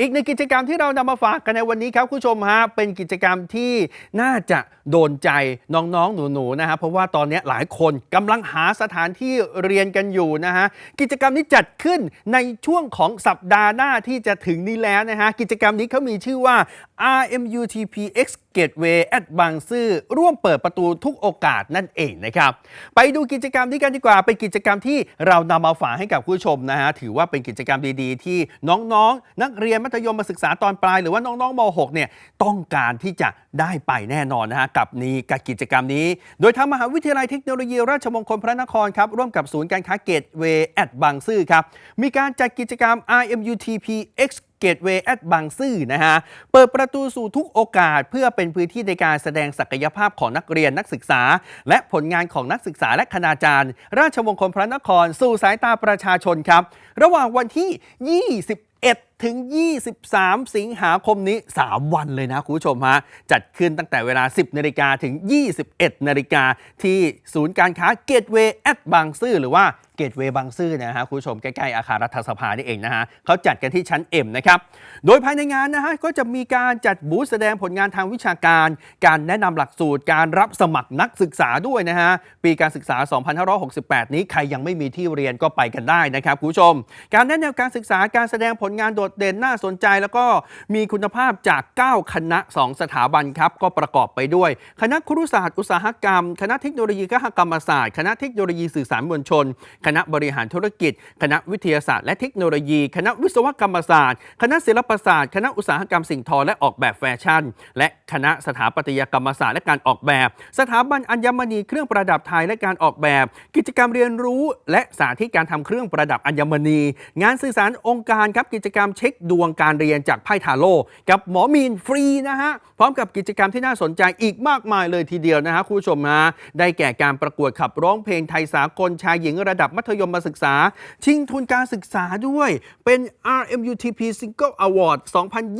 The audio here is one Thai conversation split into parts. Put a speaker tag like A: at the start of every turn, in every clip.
A: อีกหนึ่งกิจกรรมที่เรานำมาฝากกันในวันนี้ครับคุณผู้ชมฮะเป็นกิจกรรมที่น่าจะโดนใจน้องๆหนูๆนะฮะเพราะว่าตอนนี้หลายคนกำลังหาสถานที่เรียนกันอยู่นะฮะกิจกรรมนี้จัดขึ้นในช่วงของสัปดาห์หน้าที่จะถึงนี้แล้วนะฮะกิจกรรมนี้เขามีชื่อว่า RMUTPX Gateway at บางซื่อร่วมเปิดประตูทุกโอกาสนั่นเองนะครับไปดูกิจกรรมนี้กันดีกว่าเป็นกิจกรรมที่เรานำมาฝากให้กับผู้ชมนะฮะถือว่าเป็นกิจกรรมดีๆ ที่น้องๆนักเรียนมัธยมศึกษาตอนปลาย หรือว่าน้องๆม .6 เนี่ยต้องการที่จะได้ไปแน่นอนนะฮะกับนี้กับกิจกรรมนี้ โดยทางมหาวิทยาลัยเทคโนโลยี ราชมงคลพระนครครับร่วมกับศูนย์การค้าเกตเวย์แอดบางซื่อครับมีการจัดกิจกรรม RMUTPX เกตเวย์แอดบางซื่อนะฮะ เปิดประตูสู่ทุกโอกาสเพื่อเป็นพื้นที่ในการแสดงศักยภาพของนักเรียนนักศึกษา และผลงานของนักศึกษาและคณาจารย์ ราชมงคลพระนครสู่สายตาประชาชนครับ ระหว่างวันที่ 21 ถึง 23 สิงหาคมนี้ 3 วันเลยนะคุณผู้ชมฮะ จัดขึ้นตั้งแต่เวลา 10 นาฬิกาถึง 21 นาฬิกาที่ศูนย์การค้าเกตเวย์แอดบางซื่อหรือว่าเกตเวย์บางซื่อนะฮะคุณผู้ชมใกล้ ๆ อาคารรัฐสภานี่เองนะฮะเขาจัดกันที่ชั้น M นะครับ โดยภายในงานนะฮะก็จะมีการจัดบูธแสดงผลงานทางวิชาการ การแนะนำหลักสูตร การรับสมัครนักศึกษาด้วยนะฮะปีการศึกษา 2568 นี้ใครยังไม่มีที่เรียนก็ไปกันได้นะครับคุณผู้ชม การแนะแนวการศึกษาการแสดงผลงานโดดเด่นน่าสนใจแล้วก็มีคุณภาพจาก 9 คณะ 2 สถาบันครับก็ประกอบไปด้วย คณะครุศาสตร์อุตสาหกรรม คณะเทคโนโลยีคหกรรมศาสตร์ คณะเทคโนโลยีสื่อสารมวลชน คณะบริหารธุรกิจ คณะวิทยาศาสตร์และเทคโนโลยี คณะวิศวกรรมศาสตร์ คณะศิลปศาสตร์ คณะอุตสาหกรรมสิ่งทอและออกแบบแฟชั่น และคณะสถาปัตยกรรมศาสตร์และการออกแบบ สถาบันอัญมณีเครื่องประดับไทยและการออกแบบ กิจกรรมเรียนรู้ และสาธิตการทำเครื่องประดับอัญมณี งานสื่อสารองค์การครับกิจกรรมเช็คดวงการเรียนจากไพ่ทาโร่กับหมอมีนฟรีนะฮะ พร้อมกับกิจกรรมที่น่าสนใจอีกมากมายเลยทีเดียวนะฮะคุณผู้ชมฮะได้แก่การประกวดขับร้องเพลงไทยสากลชายหญิงระดับมัธยมศึกษา ชิงทุนการศึกษาด้วย เป็น RMUTP Single Award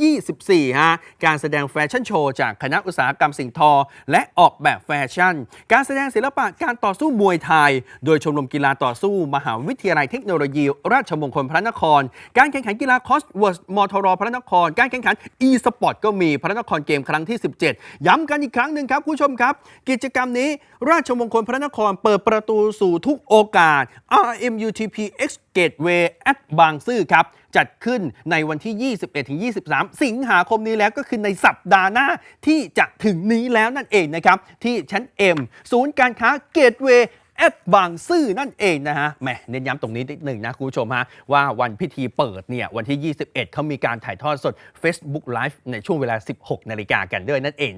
A: 2024 ฮะ การแสดงแฟชั่นโชว์จากคณะอุตสาหกรรมสิ่งทอ และออกแบบแฟชั่น การแสดงศิลปะการต่อสู้มวยไทย โดยชมรมกีฬาต่อสู้ มหาวิทยาลัยเทคโนโลยี ราชมงคลพระนคร การแข่งขันกีฬาคอสเวิร์สมทรพระนคร การแข่งขัน e-sport ก็มีพระนครเกมครั้งที่ 17 ย้ำกันอีกครั้งหนึ่งครับคุณผู้ชมครับ กิจกรรมนี้ราชมงคลพระนครเปิดประตูสู่ทุกโอกาส RMUTP X Gateway at บางซื่อครับจัดขึ้นในวันที่ 21-23 สิงหาคมนี้แล้วก็คือในสัปดาห์หน้าที่จะถึงนี้แล้วนั่นเองนะครับ ที่ชั้น M ศูนย์การค้าเกตเวย์ อดบางซื่อนั่นเองนะฮะแหมเน้นย้ำตรงนี้นิดหนึ่งนะคุณผู้ชมฮะว่าวันพิธีเปิดเนี่ยวันที่ 21 เขามีการถ่ายทอดสด Facebook Live ในช่วงเวลา 16 นาฬิกากันด้วยนั่นเอง